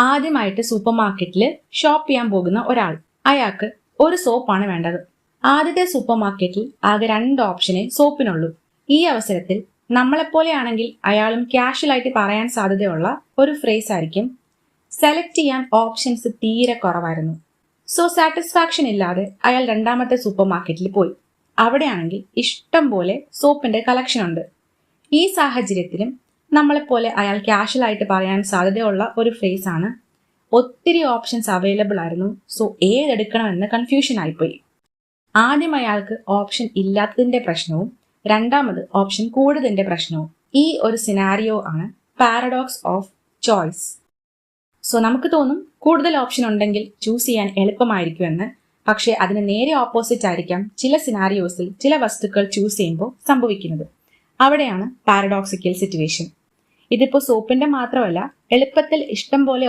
ആദ്യമായിട്ട് സൂപ്പർ മാർക്കറ്റിൽ ഷോപ്പ് ചെയ്യാൻ പോകുന്ന ഒരാൾ. അയാൾക്ക് ഒരു സോപ്പാണ് വേണ്ടത്. ആദ്യത്തെ സൂപ്പർ മാർക്കറ്റിൽ ആകെ രണ്ട് ഓപ്ഷനെ സോപ്പിനുള്ളൂ. ഈ അവസരത്തിൽ നമ്മളെപ്പോലെയാണെങ്കിൽ അയാളും ക്യാഷ്വലായിട്ട് പറയാൻ സാധ്യതയുള്ള ഒരു ഫ്രേസ് ആയിരിക്കും സെലക്ട് ചെയ്യാൻ ഓപ്ഷൻസ് തീരെ കുറവായിരുന്നു. സോ സാറ്റിസ്ഫാക്ഷൻ ഇല്ലാതെ അയാൾ രണ്ടാമത്തെ സൂപ്പർ മാർക്കറ്റിൽ പോയി. അവിടെയാണെങ്കിൽ ഇഷ്ടം പോലെ സോപ്പിന്റെ കളക്ഷൻ ഉണ്ട്. ഈ സാഹചര്യത്തിലും നമ്മളെപ്പോലെ അയാൾ ക്യാഷ്വലായിട്ട് പറയാൻ സാധ്യതയുള്ള ഒരു ഫേസ് ആണ്. ഒത്തിരി ഓപ്ഷൻസ് അവൈലബിൾ ആയിരുന്നു. സോ ഏതെടുക്കണമെന്ന് കൺഫ്യൂഷൻ ആയിപ്പോയി. ആദ്യം അയാൾക്ക് ഓപ്ഷൻ ഇല്ലാത്തതിന്റെ പ്രശ്നവും രണ്ടാമത് ഓപ്ഷൻ കൂടുതലിന്റെ പ്രശ്നവും. ഈ ഒരു സിനാരിയോ ആണ് പാരഡോക്സ് ഓഫ് ചോയ്സ് സോ നമുക്ക് തോന്നും കൂടുതൽ ഓപ്ഷൻ ഉണ്ടെങ്കിൽ ചൂസ് ചെയ്യാൻ എളുപ്പമായിരിക്കുമെന്ന്. പക്ഷേ അതിന് നേരെ ഓപ്പോസിറ്റ് ആയിരിക്കാം ചില സിനാരിയോസിൽ ചില വസ്തുക്കൾ ചൂസ് ചെയ്യുമ്പോൾ സംഭവിക്കുന്നത്. അവിടെയാണ് പാരഡോക്സിക്കൽ സിറ്റുവേഷൻ ഇതിപ്പോൾ സോപ്പിന്റെ മാത്രമല്ല എളുപ്പത്തിൽ ഇഷ്ടം പോലെ